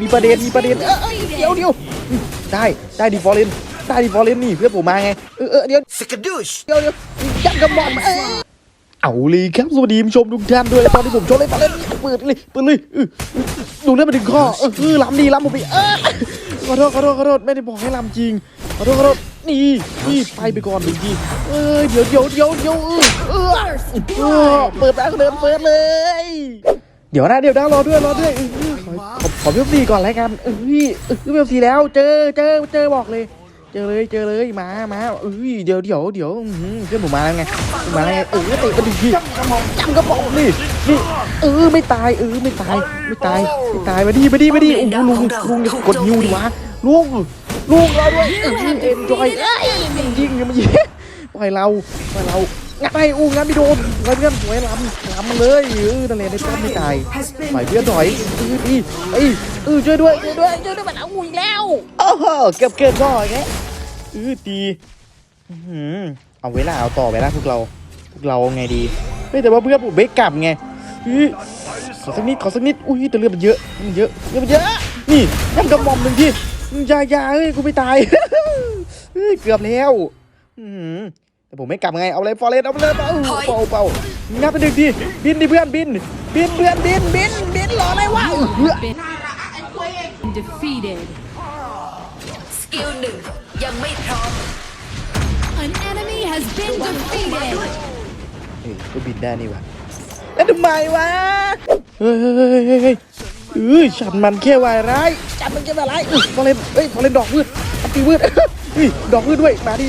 มีประเด็นมีประเด็นเออเอ้ยเดี๋ยวเดี๋ยวอืมได้ได้ดิฟอร์เรนได้ดิฟอร์เรนนี่เพื่อนผมมาไงเออเออเดี๋ยว Skadoosh! เดี๋ยวเดี๋ยวยัดกระบอกเออเอาเลยครับสวัสดีผู้ชมทุกท่านด้วยตอนที่ผมโชว์เล่นฟอร์เรนเปิดเลยเปิดเลยเออเออดูเล่นมาถึงข้อเออเออล้ำดีล้ำผมไปเออขอโทษขอโทษขอโทษไม่ได้บอกให้ล้ำจริงขอโทษขอโทษนี่นี่ไปไปก่อนดีทีเออเดี๋ยวเดี๋ยวเดี๋ยวเดี๋ยวเออเออเออเปิดร้านก็เดินเปิดเลย เดี๋ยวนะเดี๋ยวนะรอด้วยรอด้วยเออ ขอขอขอเพียบซีก่อนแล้วกันเออเออเพียบซีแล้ว เจอเจอเจอบอกเลย เจอเลยเจอเลยมามาเอ้ยเดี๋ยวเดี๋ยวเดี๋ยวเพื่อนผมมาแล้วไงมาแล้วไงเออเตะมาดิพี่จำกระบอกนี่นี่เออไม่ตายเออไม่ตายไม่ตายไม่ตายมาดิมาดิมาดิโอ้โหลุงลุงกดยิวดิวะลุงลุงเราด้วยเออเอ็นจอยยมันยิงมันยิงปล่อยเราปล่อยเรา งัดไปอู้งัดไม่โดนปล่อยเพื่อนสวยล้ำล้ำมันเลยเออนั่นแหละได้ป้อมไม่ตายปล่อยเพื่อนถอยเออดีเอ้ยเออช่วยด้วยช่วยด้วยช่วยด้วยมันเอาอูอีกแล้วโอ้โหเกือบเกินบ่อยแกอือดีอื้อหือเอาเวลาเอาต่อเวลาพวกเราพวกเราไงดีเฮ้ยแต่ว่าเพื่อนผมไม่กลับไงอื้อขอสักนิดขอสักนิดอุ้ยแต่เลือดมันเยอะมันเยอะเลือดมันเยอะนี่ยังกระหม่อมหนึ่งทีอยาอยาเฮ้ยกูไม่ตายเฮ้ยเกือบแล้วอื้อหือ แต่ผมไม่กลับไง เอาเลยฟอร์เรสเอาไปเลยเป่าเป่าเป่างับไปหนึ่งทีบินดิเพื่อนบิน บินเพื่อนบินบินบินรออะไรวะเออ been defeated. สกิลหนึ่งยังไม่พร้อม An enemy has been defeated. เฮ้ยก็บินได้นี่วะแล้วทำไมวะ เฮ้ยเฮ้ยเฮ้ยเฮ้ยเฮ้ยเอ้ยฉันมันแค่วายร้ายฉันมันแค่วายร้ายเอ้ยฟอเรนเฮ้ยฟอเรนดอกวืดอัปตีวืดเฮ้ยดอกวืดด้วย มาดิ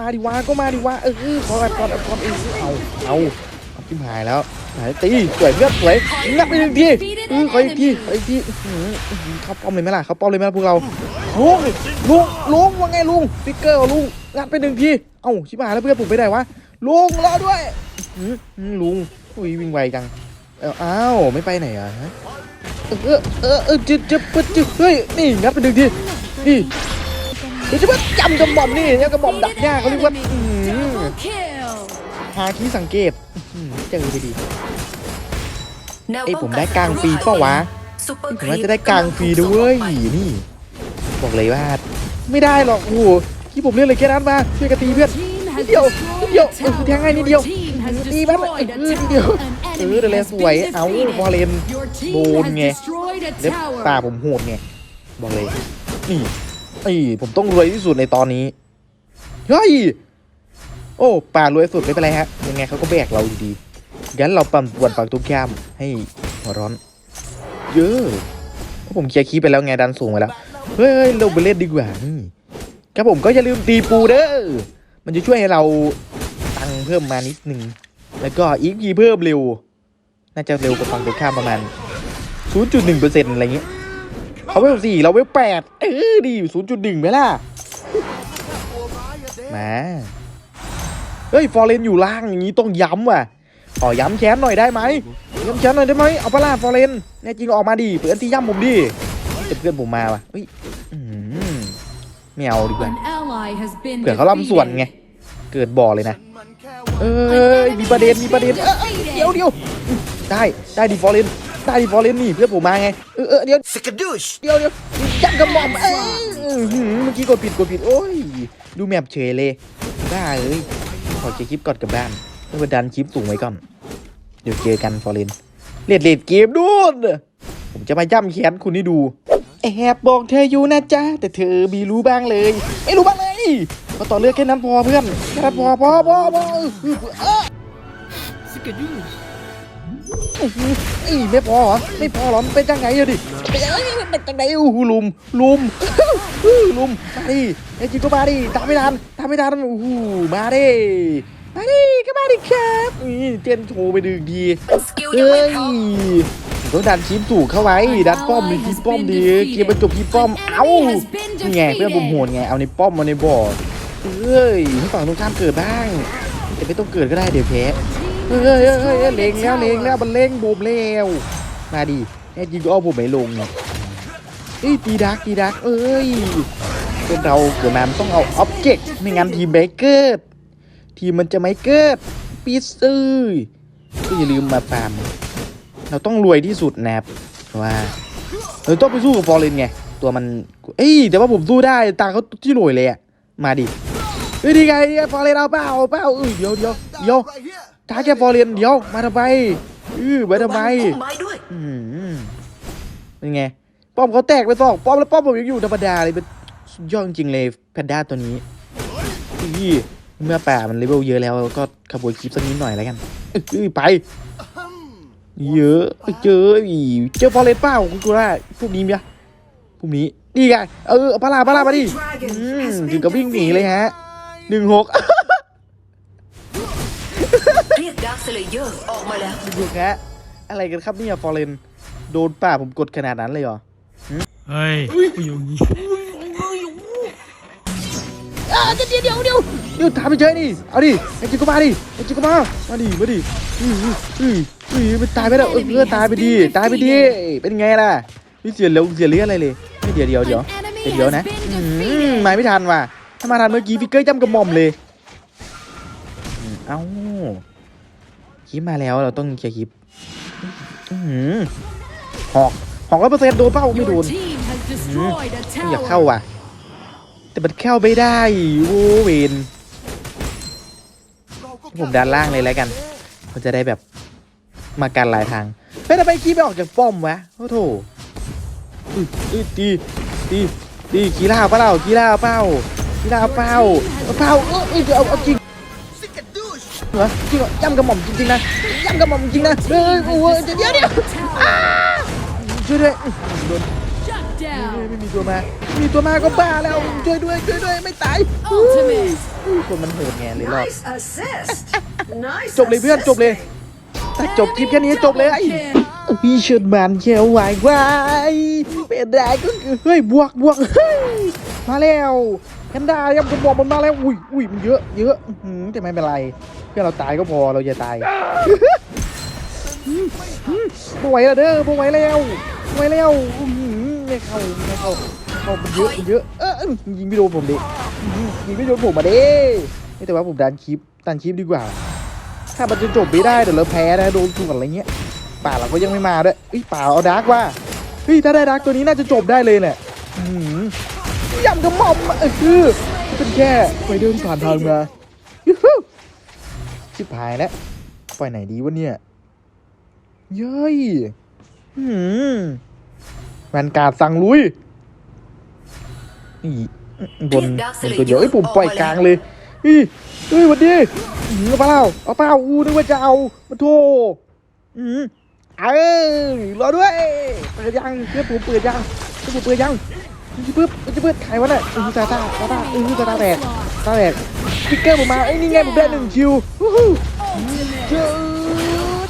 มาดิมาดิวะก็มาดิวะเออขอก่อนเอาก่อนเออเอาเอาเอาทิมหายแล้วหายตีสวยเลือดสวยงับไปหนึ่งทีเออขออีกทีขออีกทีเขาป้อมเลยไหมล่ะเขาป้อมเลยไหมล่ะพวกเราลุงลุงลุงว่าไงลุงฟิกเกอร์ลุงงัดไปหนึ่งทีเอ้าชิบหายแล้วเพื่อนผมไปไหนวะลุงรอด้วยลุงอุ้ยวิ่งไวจังเอ้าวไม่ไปไหนอะเออเออเออจึ๊บจึ๊บปึ๊ดจึ๊บเฮ้ยนี่งัดไปหนึ่งทีนี่ ดี๋ยวจะมาจำกระหม่อมนี่เนี่ยกระหม่อมดักยากเขาเรียกว่าอื้อหือ Double kill. หาที่สังเกตอื้อหือเจอไปดีแนวเอ้ยป้ผองมกันได้กลางฟรีเปล่าวะซุปเปอร์ผมว่าจะได้กลางฟรีด้วยนี่ บอกเลยว่า ไม่ได้หรอกโอ้โหที่ผมเล่นเลยแค่นั้นมาช่วยกันตีเพื่อน Team นิ has ดเดียวนิดเดียว destroyed เอ a อแทงให้ tower. นิดเดียว Your team has ตีมันเอ destroyed a อนิดเดียว tower. An เอ enemy อแต่แล has สวย been เอา defeated. บอลเลน Your โด team น has ไง destroyed a เล็บ tower. ตาผมโหดไงบอกเลยนี่ นี่ผมต้องรวยที่สุดในตอนนี้เฮ้ยโอ้ป่ารวยสุดไม่เป็นไรฮะยังไงเขาก็แบกเราอยู่ดีงั้นเราปั่นป่วนฝั่งตรงข้มให้หัวร้อน เยอะผมเคลียร์คีไปแล้วไงดันสูงไปแล้วเฮ้ยเฮ้ยเราไปเล่นดีกว่านี่ครับผมก็อย่าลืมตีปูเด้อมันจะช่วยให้เราตังเพิ่มมานิดนึงแล้วก็อีกพีเพิ่มเร็ว น่าจะเร็วกว่าฝั่งตรงข้ามประมาณ 0.1%อะไรเงี้ย เขาเวลสี่เราเวลแปดเออดีศูนย์จุดหนึ่งไหมล่ะมาเฮ้ยฟอร์เรนอยู่ล่างอย่างนี้ต้องย้ำว่ะขอย้ำแค้นหน่อยได้ไหมย้ำแค้นหน่อยได้ไหมเอาปะล่ะฟอร์เรนแน่จริงออกมาดิเพื่อนที่ย้ำผมดิแต่เพื่อนผมมาว่ะเฮ้ยอื้อหือไม่เอาดีกว่า An ally has been เผื่อเขาล่ำส่วนไงเกิดบ่อเลยนะ เอ้ยมีประเด็นมีประเด็นเอ้ยเดี๋ยวเดี๋ยวได้ได้ดิฟอร์เรน ได้ดิฟอร์เรนนี่เพื่อนผมมาไง เออเออเดี๋ยว Skadoosh! เดี๋ยวเดี๋ยวยัดกระหม่อมเอ้ยอื้อหือเมื่อกี้กดผิดกดผิดโอ้ย ดูแมปเฉยเลยบ้าเอ้ยขอเช็คคลิปก่อนกลับบ้านเพื่อดันคลิปสูงไว้ก่อน เดี๋ยวเจอกันฟอร์เรนเลดเลดเกมดูนผมจะมาย่ำแค้นคุณให้ดู แอบบอกเธออยู่นะจ๊ะ แต่เธอมีรู้บ้างเลย ไม่รู้บ้างเลยก็ต่อเลือกแค่นั้นพอเพื่อนแค่นั้นพอพอพอพอเออเออเอ้ยไม่พอเหรอไม่พอเหรอมันเป็นจังไงอะดิเป็นยังไงเป็นจังไงอู้หูลุมลุมอู้หูลุมมาดิไอจิงก็มาดิตามไม่ทันตามไม่ทันอู้หูมาดิมาดิก็มาดิครับนี่เจนโชว์ไปดึงดีเฮ้ยต้องดันชิปถูกเข้าไว้ดันป้อมมีที่ป้อมดีเกมมันจบที่ป้อมเอ้านี่ไงเพื่อนผมโหดไงเอาในป้อมมาในบ่อเฮ้ยให้ฝั่งตรงข้ามเกิดบ้างแต่ไม่ต้องเกิดก็ได้เดี๋ยวแพ้ เฮ้ยเฮ้ยเฮ้ยเลงแล้วเลงแล้วมันเลงบูมแล้วมาดิแน่จริงก็เอาผมไม่ลงเนี่ยเฮ้ยตีดักตีดักเอ้ยเป็นเราเกิดมามันต้องเอาอ็อบเจกต์ไม่งั้นทีมไม่เกิดทีมมันจะไม่เกิดปีซื้อก็อย่าลืมมาฟามเราต้องรวยที่สุดนะครับว่าเราต้องไปสู้กับฟอร์เรนไงตัวมันเอ้ยแต่ว่าผมสู้ได้ตาเขาที่รวยเลยอะมาดิเฮ้ยดีไงฟอร์เรนเอาเปล่าเปล่าเอ้ยเดี๋ยวเดี๋ยวเดี๋ยว ท้าแค่ฟอร์เรนเดี๋ยว มาทำไมเออมาทำไมระวังพุ่มไม้ด้วยอืมเป็นไง ป้อมเขาแตกไปสองป้อมแล้วป้อมผมยังอยู่ธรรมดาเลยเป็นสุดยอดจริงๆเลยแพนด้าตัวนี้อีเมื่อป่ามันเลเวลเยอะแล้วก็ขบวนคลิปสักนิดหน่อยแล้วกันเอ้ยไป เยอะเจออีเจอฟอร์เรสเปล่าคุณกูว่าพวกนี้มั้ยพวกนี้นี่ไงเออเอาปลาลาปลาลามาดิอืมถึงกับวิ่งหนีเลยฮะหนึ่งหก เรียกดาร์คสเลเยอร์ออกมาแล้วหนึ่งหกฮะอะไรกันครับเนี่ยฟอร์เรนโดนป่าผมกดขนาดนั้นเลยเหรอเฮ้ยกูอยู่นี่อ่าเดี๋ยวเดี๋ยวเดี๋ยวเดี๋ยวถามไปเฉยนี่เอาดิไอ้จิกก็มาดิไอ้จิกก็มามาดิมาดิอืออืออืออือมันตายไปแล้วเออเออตายไปดิตายไปดิเป็นไงล่ะไม่เสียเหลือเสียเลือดอะไรเลยไม่เดี๋ยวเดี๋ยวเดี๋ยว An เดี๋ยว enemy เดี๋ยว has นะ been อืม defeated. มาไม่ทันว่ะถ้ามาทันเมื่อกี้ฟิกเกอร์จำกระหม่อมเลยอืม เอ้าคลิปมาแล้วเราต้องเคลียร์คลิปอื้อหือหอกหอกร้อยเปอร์เซ็นต์โดนเป้าไม่โด Your น team has destroyed a ไม่อยากเข้า tower. ว่ะ แต่มันเข้าไม่ได้โอ้เวนผมดันล่างเลยแล้วกันมันจะได้แบบมากันหลายทางเฮ้ยทำไมขี้ไม่ออกจากป้อมวะโอ้โถอื้ออื้อตีตีตีกีฬาเปล่ากีฬาเปล่ากีฬาเปล่าเอาเปล่าเออเออเอาเอาจริง เหรอจริงเหรอย่ำกระหม่อมจริงๆนะย่ำกระหม่อมจริงๆนะเฮ้ยโอ้โหเดี๋ยวเดี๋ยวเดี๋ยว Tower. ช่วยด้วยอื้อโดน Shut เฮ้ย down. ไม่มีตัวมาไม่มีตัวมาก็บ้าแล้วช่วยด้วยช่วยด้วยไม่ตาย Ultimate. คนมันโหดไงเลยรอด Nice assist Nice จบเลยเพื่อนจบเลยถ้าจบคลิปแค่นี้จบเลยไอ้ Kill. พี่เชิดมันเชียวไหวไว้เป็นไรก็คือเฮ้ยบวกบวกเฮ้ยมาแล้ว แพนด้ายังผมบอกมันมาแล้วอุ้ยอุ้ยมันเยอะเยอะอือหือแต่ไม่เป็นไรเพื่อเราตายก็พอเราอย่าตายไม่ไหวแล้วเด้อไม่ไหวแล้วไหวแล้วไม่เข้าไม่เข้าเข้ามันเยอะมันเยอะเออยิงไม่โดนผมดิยิงไม่โดนผมมาดิไม่แต่ว่าผมดันคลิปดันคลิปดีกว่า ถ้ามันจะจบไม่ได้เดี๋ยวเราแพ้นะโดนส่วนอะไรเงี้ยป่าเราก็ยังไม่มาด้วยเอ้ยป่าเอาดาร์กว่าเฮ้ยถ้าได้ดาร์กตัวนี้น่าจะจบได้เลยแหละ ยำกระหม่อมเออคือเป็นแค่ไปเดินผ่านทางมายูฮูชิบหายแล้วไปไหนดีวะเนี่ยเย้ยอืมแวนการ์ดสั่งลุยนี่บนบนตัวเดียวไอ้ยผมปล่อยกลางเลยเฮ้เฮ้ยวันดีเอาเปล่าเอาเปล่าอู้นึกว่าจะเอามาโทอืมเอ้ยรอด้วยเปิดยังเพื่อนผมเปิดยังเพื่อนผมเปิดยัง จะเปิดมันจะเปิดใครวะเนี่ยเออซาตาซาตาเออซาตาแตกซาตาแตกสติ๊กเกอร์ผมมาไอ้ยนี่ไงผมได้หนึ่งคิววู้ฮู้เจอ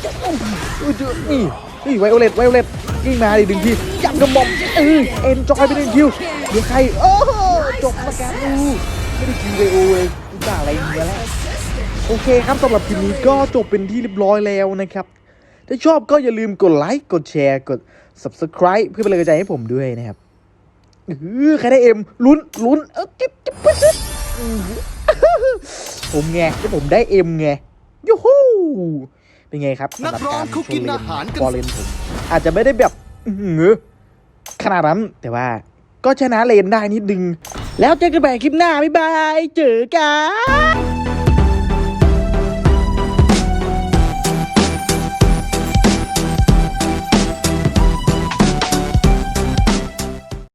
เจอเออเจอนี่นี่ไวโอเลตไวโอเลตยิ่งมาดิดึงทีจับกระหม่อมเออเอ็นจอยไปหนึ่งคิวเดี๋ยวใครโอ้โหจบมาการอูไม่ได้คิวไวโอเลยกูด่าอะไรมึงมาแล้วโอเคครับสำหรับคลิปนี้ก็จบเป็นที่เรียบร้อยแล้วนะครับ ถ้าชอบก็อย่าลืมกดไลค์กดแชร์กด subscribe เพื่อเป็นกำลังใจให้ผมด้วยนะครับ ออใครได้เอ็มลุ้นลุ้นเออจิ๊บจิ๊บปึ๊ดปึ๊ดอื้อผมไงที่ผมได้เอ็มไงยูฮูเป็นไงครับสำหรับการนักร้องเขากินอาหารกันฟอร์เรนผมอาจจะไม่ได้แบบอื้อหือขนาดนั้นแต่ว่าก็ชนะเลนได้นิดนึง แล้วเจอกันใหม่คลิปหน้า บ๊ายบาย เจอกัน